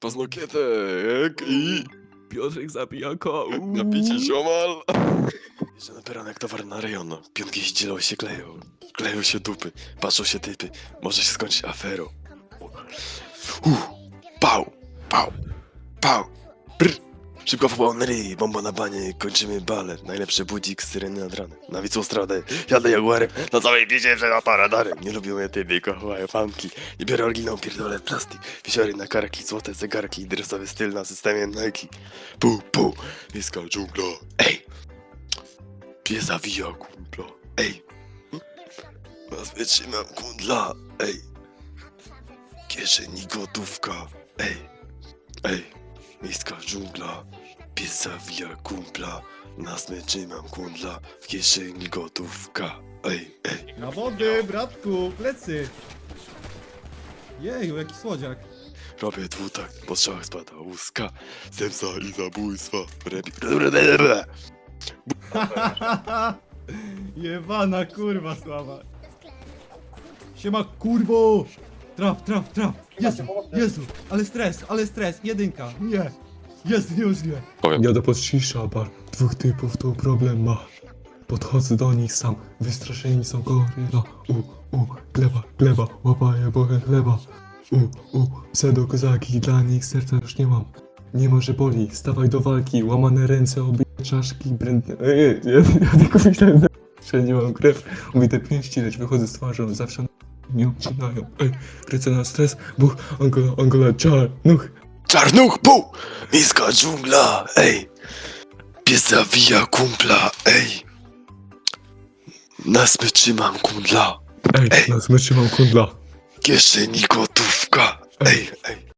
Paznokietek i Piotrek zabijaka. napicie ziomal. Że na peranek towar na rejon. Piątki się dzielą się kleją. Kleją się dupy, patrzą się typy. Może się skończyć aferą. Uh, pał, pał, pał. Szybko w na ryj, bomba na banie, kończymy balet. Najlepszy budzik, syreny nad ranem. Na wicą stradę, jadę jaguarem, na całej picie przed radarem. Nie lubią mnie typy, kochają fanki. Nie biorę oryginał, pierdolę plastik. Wisiory na karki, złote zegarki, dresowy styl na systemie Nike. Pu, pu, miejska dżungla, ej. Pies zawija kumpla, ej. Was wytrzymam kundla, ej. Kieszeni gotówka, ej. Ej, miejska dżungla, pies zawija kumpla. Na smyczy mam kundla, w kieszeni gotówka, ej, ej. Na wody, bratku, plecy! Jeju, jaki słodziak. Robię dwutak, po strzałach spada łuska. Zemsta i zabójstwa. Rebi... Jebana kurwa sława. Siema kurwo! Traf, traf, traf! Jezu, Jezu, ale stres, ale stres, jedynka, nie! Jest niemożliwe. Jadę pod shisha bar. Dwóch typów to problem ma. Podchodzę do nich sam. Wystraszeni są goryla. U, u, gleba, gleba. Łapaję bochę chleba. U, u, pseudo kozaki. Dla nich serca już nie mam. Nie ma, że boli. Stawaj do walki. Łamane ręce, obite czaszki. Brędne... Ej, ja, ja tylko myślałem, Wszędzie mam krew. Ubite pięści, lecz wychodzę z twarzą. Zawsze mnie obcinają. Ej, kręcę na stres. Buch, Angola, Angola, czar, nuch. Czarnuch, pu! Miejska dżungla, ej! Pies zawija kumpla, ej! Na smyczy mam kundla, Ej, Ej. na smyczy mam kundla. kieszeni gotówka, ej, ej!